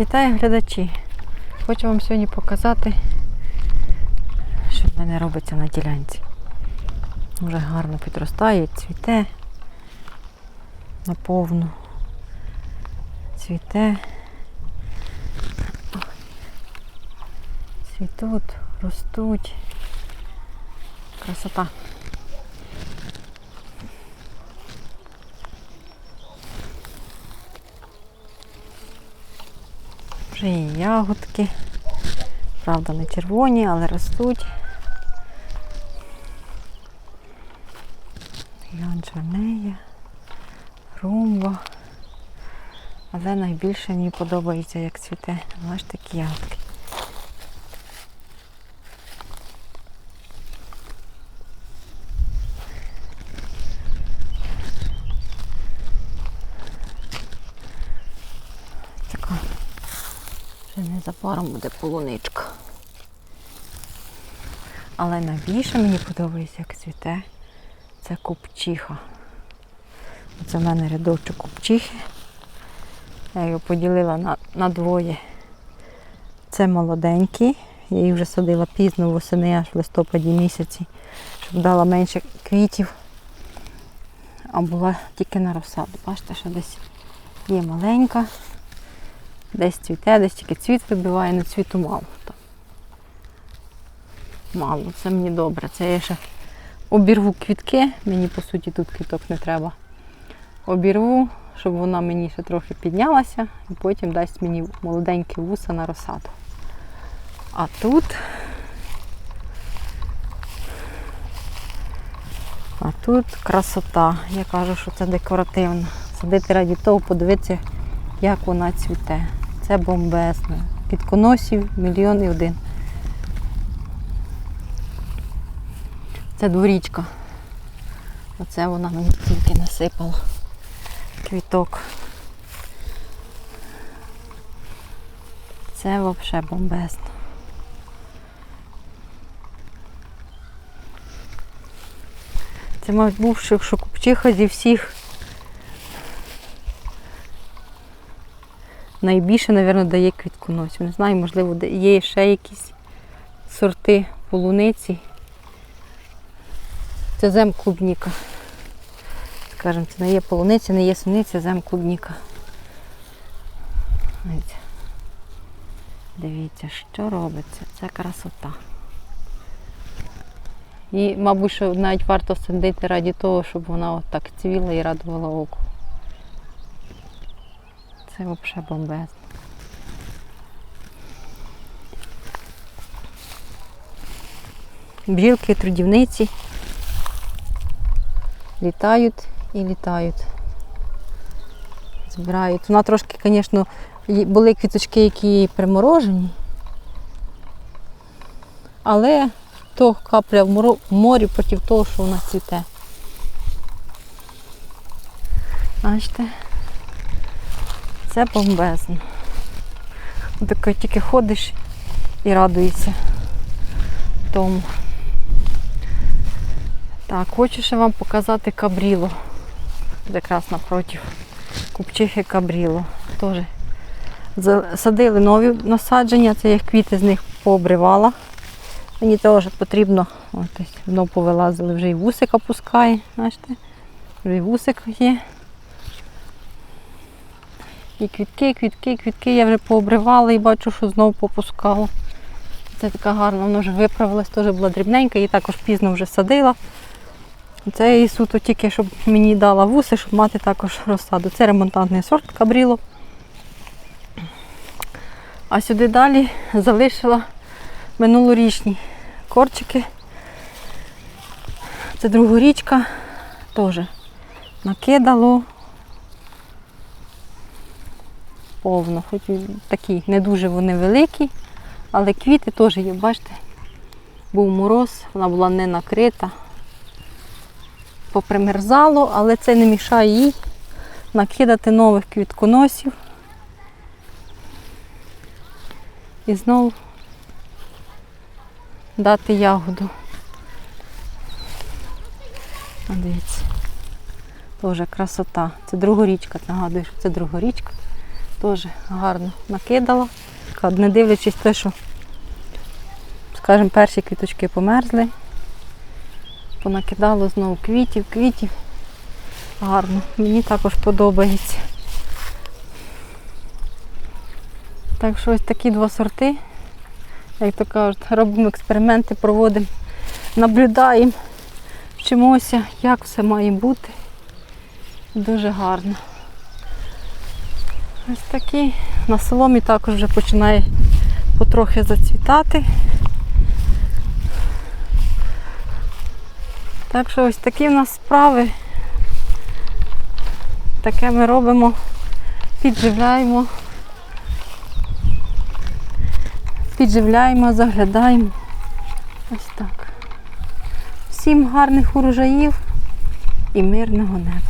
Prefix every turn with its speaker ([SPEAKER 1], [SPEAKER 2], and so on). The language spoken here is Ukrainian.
[SPEAKER 1] Вітаю глядачі! Хочу вам сьогодні показати, що в мене робиться на ділянці. Вже гарно підростає, цвіте наповну. Цвіте. Цвітуть, ростуть. Красота. Вже є ягодки. Правда, не червоні, але ростуть. Янджанея, румба. Але найбільше мені подобається, як цвіте. Ось такі ягодки. Така. Вже незабаром буде полуничка. Але найбільше мені подобається, як цвіте, це купчиха. Це в мене рядочок купчихи. Я його поділила на, на двоє. Це молоденький. Я їх вже садила пізно восени, аж в листопаді місяці, щоб дала менше квітів. А була тільки на розсаду. Бачите, що десь є маленька. Десь цвіте, десь тільки цвіт вибиває, на цвіту мало. Мало, це мені добре. Це я ще обірву квітки, мені по суті тут квіток не треба. Обірву, щоб вона мені ще трохи піднялася і потім дасть мені молоденькі вуса на розсаду. А тут. А тут красота. Я кажу, що це декоративно. Садити раді того, подивитися, як вона цвіте. Це бомбезно. Підконосів мільйон і один. Це дворічка. Оце вона мені тільки насипала. Квіток. Це взагалі бомбезно. Це, мабуть, був, що купчиха зі всіх найбільше, мабуть, дає квітконосів. Не знаю, можливо, є ще якісь сорти полуниці. Це зем клубніка. Скажемо, це не є полуниця, не є суниця, зем клубніка. Дивіться, що робиться. Це красота. І, мабуть, що навіть варто садити раді того, щоб вона отак цвіла і радувала око. Це взагалі бомбезно. Бджілки, трудівниці літають і літають. Збирають. Вона трошки, звісно, були квіточки, які приморожені, але то капля в морі проти того, що вона цвіте. Бачите? Це бомбезно. Таке тільки ходиш і радуєшся тому. Так, хочу ще вам показати кабріло. Якраз напроти купчихи кабріло. Теж садили нові насадження, це я квіти з них пообривала. Мені теж потрібно, ось, воно повилазили, вже і вусика пускає, бачите? Вже і вусик є. І квітки, квітки, квітки я вже пообривала і бачу, що знову попускало. Це така гарна, вона вже виправилась, теж була дрібненька, її також пізно вже садила. Це її суто тільки, щоб мені дала вуси, щоб мати також розсаду. Це ремонтантний сорт кабріло. А сюди далі залишила минулорічні корчики. Це другорічка теж накидало повно. Хоч і такі не дуже вони великі, але квіти теж є, бачите, був мороз, вона була не накрита. Попримерзало, але це не мішає їй накидати нових квітконосів. І знову дати ягоду. Дивіться. Теж красота. Це другорічка, нагадую, що це другорічка. Теж гарно накидала. Не дивлячись те, що, скажімо, перші квіточки померзли. Понакидало знову квітів, квітів. Гарно. Мені також подобається. Так що ось такі два сорти. Як то кажуть, робимо експерименти, проводимо, наблюдаємо, вчимося, як все має бути. Дуже гарно. Ось такі. На соломі також вже починає потрохи зацвітати. Так що ось такі в нас справи. Таке ми робимо, підживляємо. Підживляємо, заглядаємо. Ось так. Всім гарних урожаїв і мирного неба.